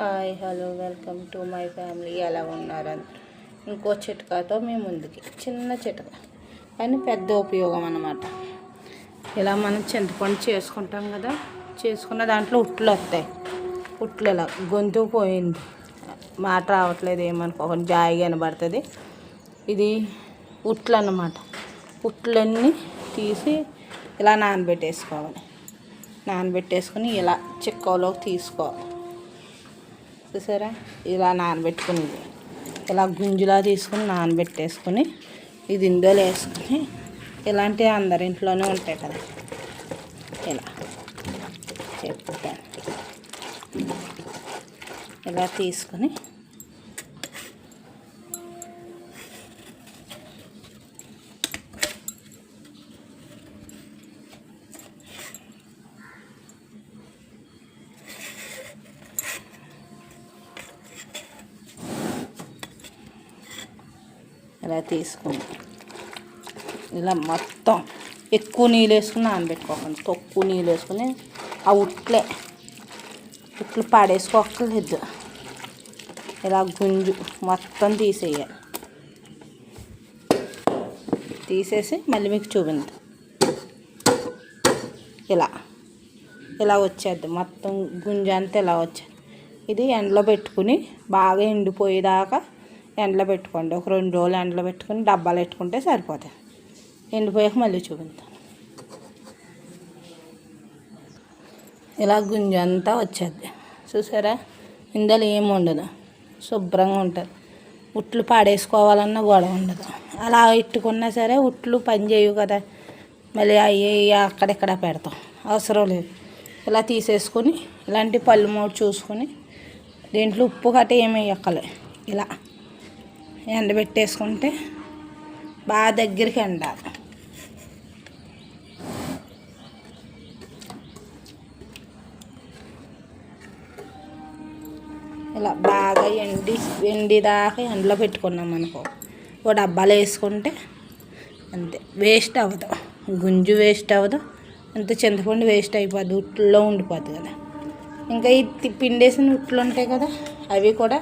Hi hello welcome to my family. ఎలా ఉన్నారు? ఇంకో చిట్కాతో మీ ముందుకి. చిన్న చిట్కా. కానీ పెద్ద ఉపయోగం అన్నమాట. ఇలా మనం చింతపండు చేసుకుంటాం కదా? చేసుకున్న దాంట్లో ఉట్లు వస్తాయి. ఉట్లు ఇలా గొంతు పోయింది. మాట రావట్లేదు ఏమనుకోకండి జాయి కనబడుతుంది ఇది ఉట్లు అన్నమాట ఉట్లన్నీ తీసి ఇలా నానబెట్టేసుకోవాలి. నానబెట్టేసుకుని ఇలా చిక్కలోకి తీసుకోవాలి. చూసారా? ఇలా నానబెట్టుకునేది ఇలా గుంజులా తీసుకుని నానబెట్టేసుకుని ఇది ఇందులో వేసుకుని ఇలాంటివి అందరి ఇంట్లోనే ఉంటాయి కదా. ఇలా. చెప్తాను. ఇలా తీసుకుని ఇలా తీసుకుని ఇలా మొత్తం ఎక్కువ నీళ్ళు వేసుకుని నానబెట్టుకోకండి. తక్కువ నీళ్ళు వేసుకుని ఆ ఉట్లే ఉట్లు పాడేసుకోక్కర్లేదు. ఇలా గుంజు మొత్తం తీసేయాలి. తీసేసి మళ్ళీ మీకు చూపింది ఇలా ఇలా వచ్చేది మొత్తం గుంజు అంతా ఇలా వచ్చేది. ఇది ఎండలో పెట్టుకుని బాగా ఎండిపోయేదాకా ఎండలో పెట్టుకోండి. ఒక రెండు రోజులు ఎండలో పెట్టుకుని డబ్బాలు పెట్టుకుంటే సరిపోతాయి. ఎండిపోయాక మళ్ళీ చూపిస్తాను ఇలా గుంజ అంతా వచ్చేది. చూసారా? ఇందులో ఏమి ఉండదు. శుభ్రంగా ఉంటుంది. ఉట్లు పాడేసుకోవాలన్న గొడవ ఉండదు. అలా ఇట్టుకున్నా సరే ఉట్లు పని చేయవు కదా. మళ్ళీ అవి అక్కడెక్కడ పెడతాం. అవసరం లేదు. ఇలా తీసేసుకొని ఇలాంటి పళ్ళు మూడు చూసుకొని దీంట్లో ఉప్పు గట్ట ఏమి వేయక్కలే ఇలా. ఎండబెట్టేసుకుంటే బాగా దగ్గరికి ఎండాలి. ఇలా బాగా ఎండి ఎండి దాకా ఎండలో పెట్టుకున్నాం అనుకో ఓ డబ్బాలో వేసుకుంటే అంతే. వేస్ట్ అవ్వదు. గుంజు వేస్ట్ అవ్వదు. అంత చింతపండు వేస్ట్ అయిపోద్ది ఉట్లో ఉండిపోద్ది కదా. ఇంకా ఈ పిండేసిన ఉట్లు ఉంటాయి కదా అవి కూడా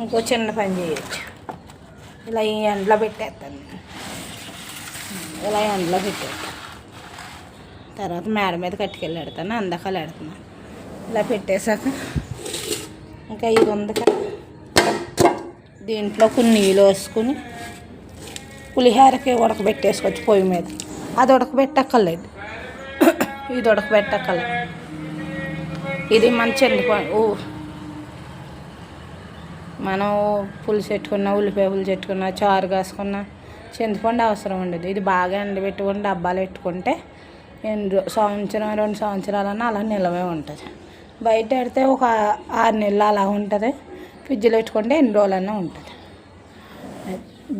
ఇంకో చిన్న పని చేయొచ్చు. ఇలా ఈ ఎండలో పెట్టేస్తాను. ఇలా ఎండలో పెట్టేస్తాను. తర్వాత మేడ మీద కట్టుకెళ్ళి పెడతాను అందకాలు పెడుతున్నాను ఇలా పెట్టేశాక ఇంకా ఇది ఉంది కదా దీంట్లో కొన్ని నీళ్ళు వేసుకుని పులిహోరకి ఉడకబెట్టేసుకోవచ్చు పొయ్యి మీద. అది ఉడకబెట్టక్కర్లేదు. ఇది ఉడకబెట్టక్కర్లేదు. ఇది మంచి ఎండిపో మనం పులుసు పెట్టుకున్న ఉల్లిపాయ పులుసు పెట్టుకున్న చారు కాసుకున్న చింతపండు అవసరం ఉండదు. ఇది బాగా ఎండబెట్టుకుని డబ్బాలు పెట్టుకుంటే ఎన్ని సంవత్సరం రెండు సంవత్సరాలన్నా అలా నిలవే ఉంటుంది. బయట పెడితే ఒక ఆరు నెలలు అలా ఉంటుంది. ఫ్రిడ్జ్లో పెట్టుకుంటే ఎన్ని రోజులన్నా ఉంటుంది.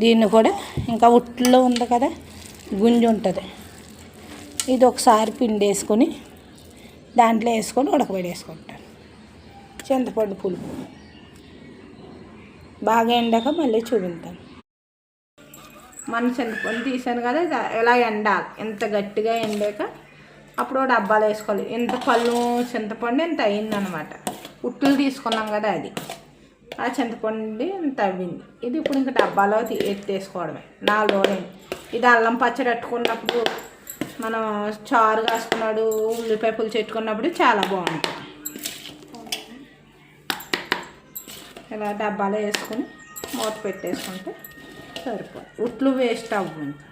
దీన్ని కూడా ఇంకా ఉట్లో ఉంది కదా గుంజు ఉంటుంది. ఇది ఒకసారి పిండి వేసుకొని దాంట్లో వేసుకొని ఉడకబెట్టేసుకుంటాను. చింతపండు పులుపు. బాగా ఎండాక మళ్ళీ చూపిస్తాను మన చింతపండు తీసాను కదా ఇలా ఎండాలి? ఎంత గట్టిగా ఎండాక అప్పుడు డబ్బాలు వేసుకోవాలి. ఎంత పళ్ళు చింతపండు ఎంత అయిందనమాట. ఉట్టులు తీసుకున్నాం కదా అది. ఆ చింతపండు ఇంత అవ్వింది? ఇది ఇప్పుడు ఇంకా డబ్బాలో ఎత్తేసుకోవడమే. నాలుగు రోజులు ఇది అల్లం పచ్చడి పెట్టుకున్నప్పుడు మనం చారు కాసుకున్నాడు ఉల్లిపాయ పులుసు పెట్టుకున్నప్పుడు చాలా బాగుంటుంది. ఇలా డబ్బాలో వేసుకొని మూత పెట్టేసుకుంటే సరిపోతుంది. ఉట్లు వేస్ట్ అవ్వు ఇంకా